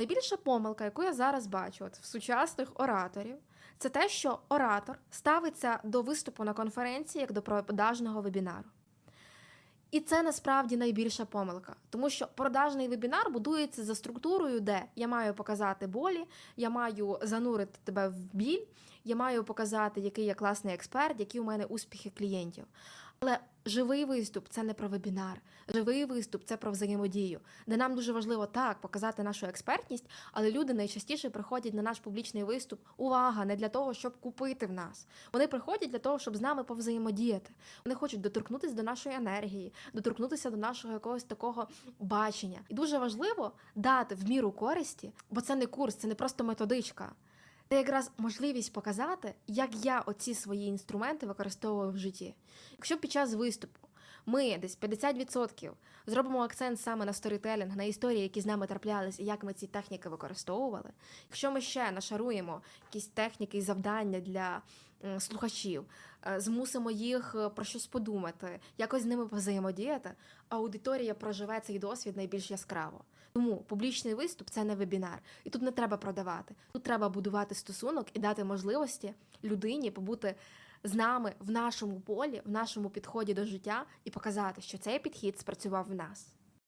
Найбільша помилка, яку я зараз бачу от в сучасних ораторів, це те, що оратор ставиться до виступу на конференції як до продажного вебінару. І це насправді найбільша помилка, тому що продажний вебінар будується за структурою, де я маю показати болі, я маю занурити тебе в біль, я маю показати, який я класний експерт, які у мене успіхи клієнтів. Але живий виступ це не про вебінар. Живий виступ це про взаємодію, де нам дуже важливо так показати нашу експертність, але люди найчастіше приходять на наш публічний виступ. Увага, не для того, щоб купити в нас. Вони приходять для того, щоб з нами повзаємодіяти. Вони хочуть доторкнутися до нашої енергії, доторкнутися до нашого якогось такого бачення. І дуже важливо дати в міру користі, бо це не курс, це не просто методичка. Це якраз можливість показати, як я оці свої інструменти використовую в житті. Якщо під час виступу ми десь 50% зробимо акцент саме на сторітелінг, на історії, які з нами траплялись, і як ми ці техніки використовували. Якщо ми ще нашаруємо якісь техніки і завдання для слухачів, е, змусимо їх е, про щось подумати, якось з ними взаємодіяти, аудиторія проживе цей досвід найбільш яскраво. Тому публічний виступ це не вебінар, і тут не треба продавати. Тут треба будувати стосунок і дати можливості людині побути з нами в нашому полі, в нашому підході до життя і показати, що цей підхід спрацював в нас.